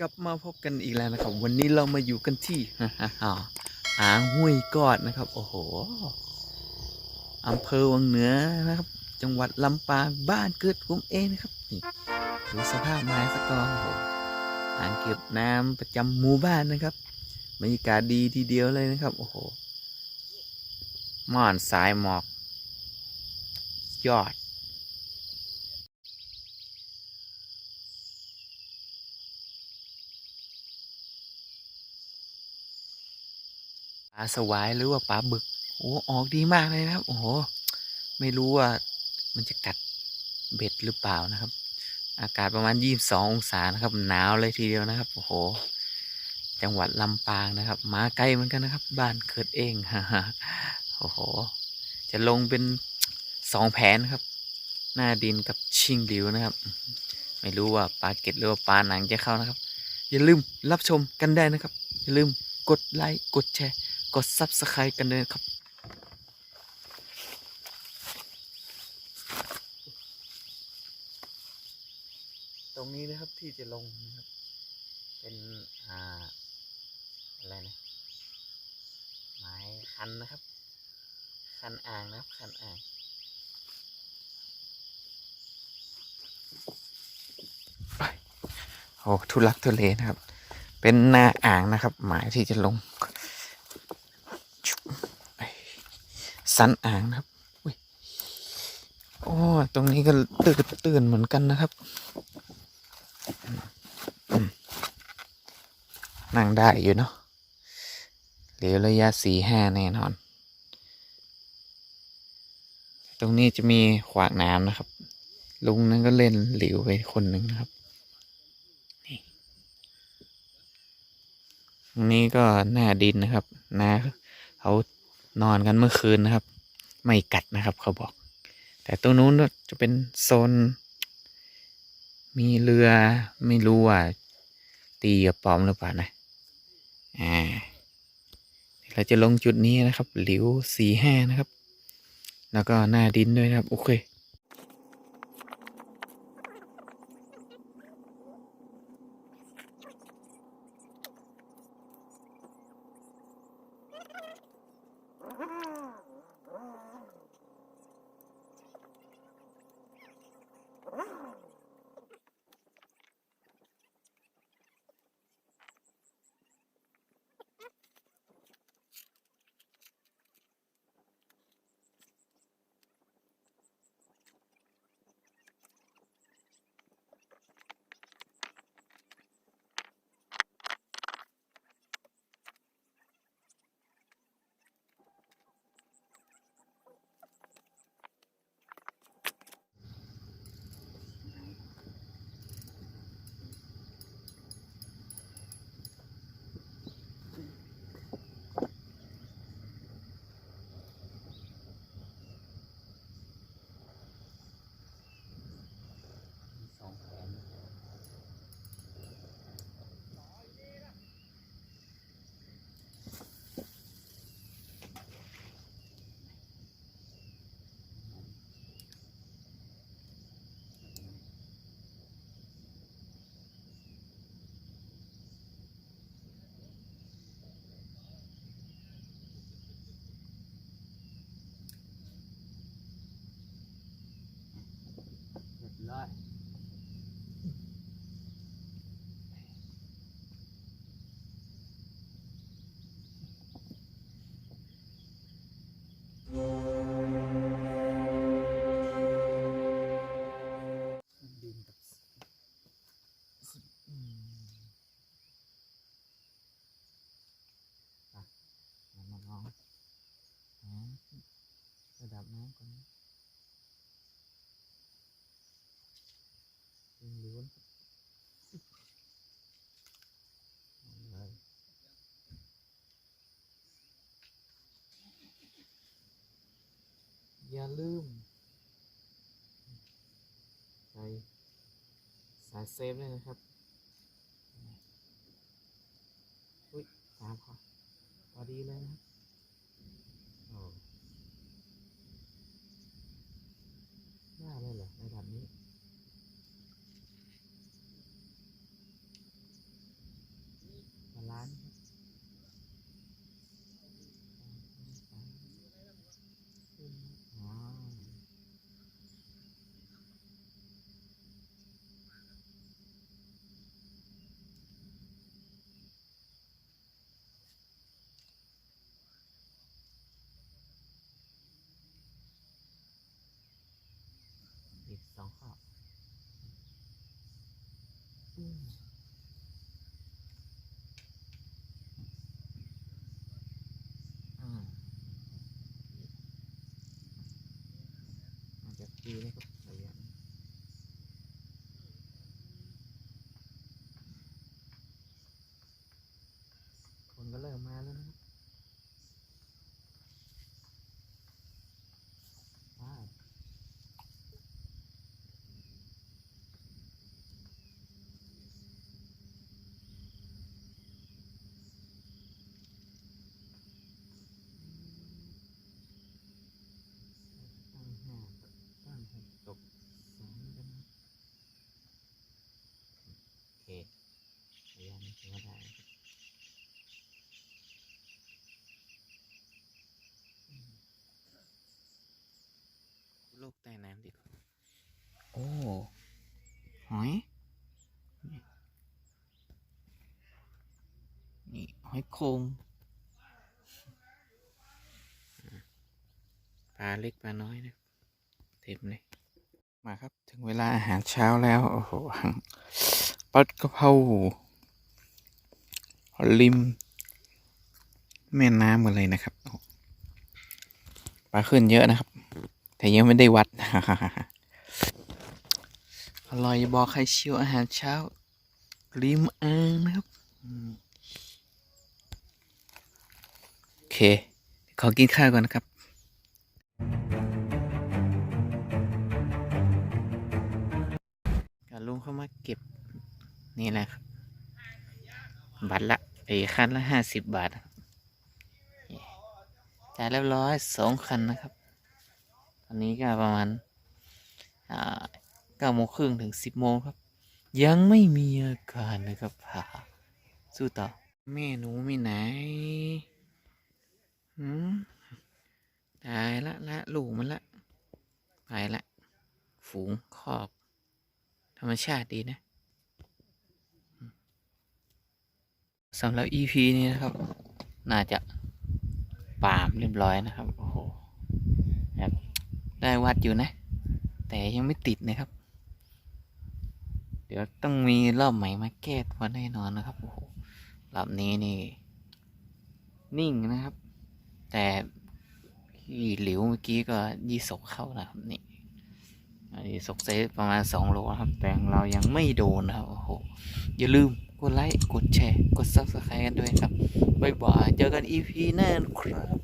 กลับมาพบกันอีกแล้วนะครับ วันนี้เรามาอยู่กันที่หางห้วยกอดนะครับ โอ้โหอำเภอวังเหนือนะครับ จังหวัดลำปางบ้านเกิดผมเองนะครับนี่ดูสภาพไม้สกองโอ้โหอ่างเก็บน้ำประจำหมู่บ้านนะครับบรรยากาศดีทีเดียวเลยนะครับ โอ้โหม่อนสายหมอก ยอด ปลาสวายหรือว่าปลาบึกโอ้ออกดีมากเลยนะครับ โอ้โหไม่รู้ว่ามันจะกัดเบ็ดหรือเปล่านะครับ อากาศประมาณยี่บสององศานะครับ หนาวเลยทีเดียวนะครับโอ้โห จังหวัดลำปางนะครับ มาไกลเหมือนกันนะครับ บ้านเกิดเองฮ่าโอ้โห จะลงเป็นสองแผนครับ หน้าดินกับชิงหลิวนะครับ ไม่รู้ว่าปลาเก็ดหรือว่าปลาหนังจะเข้านะครับ อย่าลืมรับชมกันได้นะครับ อย่าลืมกดไลค์กดแชร์ กด subscribe กันเลยนะครับ ตรงนี้นะครับที่จะลงนะครับ เป็นอ่าอะไรนะไม้คันนะครับ คันอ่างนะครับ คันอ่างไปโอ้ทุลักทุเลนะครับ เป็นหน้าอ่างนะครับ หมายที่จะลง สันอ่างนะครับอุ๊ยโอ้ตรงนี้ก็ตื่นตื่นเหมือนกันนะครับ นั่งได้อยู่เนาะเหลือระยะสี่ห้าแน่นอน ตรงนี้จะมีขวากน้ำนะครับ ลุงนั้นก็เล่นหลิวไปคนหนึ่งนะครับ นี่ตรงนี้ก็หน้าดินนะครับ นาเขา นอนกันเมื่อคืนนะครับ ไม่กัดนะครับเขาบอก แต่ตรงนู้นจะเป็นโซน มีเรือไม่รู้ว่า ตีกับปอมหรือเปล่านะอ่าเราจะลงจุดนี้นะครับหลิวสี่ห้านะครับ แล้วก็หน้าดินด้วยนะครับ โอเค ลืมใส่สายเซฟเลยนะครับอุ้ยสามพอพอดีเลยนะครับโอ้ได้เลยเหรอระดับนี้ องข้ออืมอืมอาจจะดีนะครับระยะนี้คนก็เริ่มมาแล้วนะครับว้าว ตั้งห้าตั้งหกตกสองกันนะโอเค ระยะนี้ถือว่าได้นะครับอืมโลกใต้น้ำดีกว่าโอ้ หอย นี่นี่หอยโครงปลาเล็กปลาน้อยนะเต็มเลย มาครับ ถึงเวลาอาหารเช้าแล้ว โอ้โหปัดกะเพรา ริม แม่น้ำกันเลยนะครับปลาขึ้นเยอะนะครับ แต่ยังไม่ได้วัด อร่อยบอกใครเชียวอาหารเช้า ริมอ่างนะครับโอเค ขอกินข้าวก่อนนะครับก็ลุงเข้ามาเก็บนี่แหละครับ บัตรละ ไอ้คันละห้าสิบบาทจ่ายเรียบร้อยสองคันนะครับ ตอนนี้ก็ประมาณเก้าโมงครึ่งถึงสิบโมงครับ ยังไม่มีอาการนะครับผ่าสู้ต่อ แม่หนูไม่ไหนหืมตายละละลูกมันละ ไปละ ฝูงคอกธรรมชาติดีนะอืม สำหรับ EP นี้นะครับ น่าจะปามเรียบร้อยนะครับ โอ้โหแบบได้วัดอยู่นะ แต่ยังไม่ติดนะครับ เดี๋ยวต้องมีรอบใหม่มาแก้ตัวแน่นอนนะครับ โอ้โหรอบนี้นี่ นิ่งนะครับ แต่ที่หลิวเมื่อกี้ก็ยี่สกเข้านะครับนี่อันนี้สกเซฟประมาณสองโลครับ แต่เรายังไม่โดนนะครับโอ้โหอย่าลืม กดไลค์ กดแชร์ กด subscribe กันด้วยครับ บ๊ายบาย เจอกัน EP หน้านครับ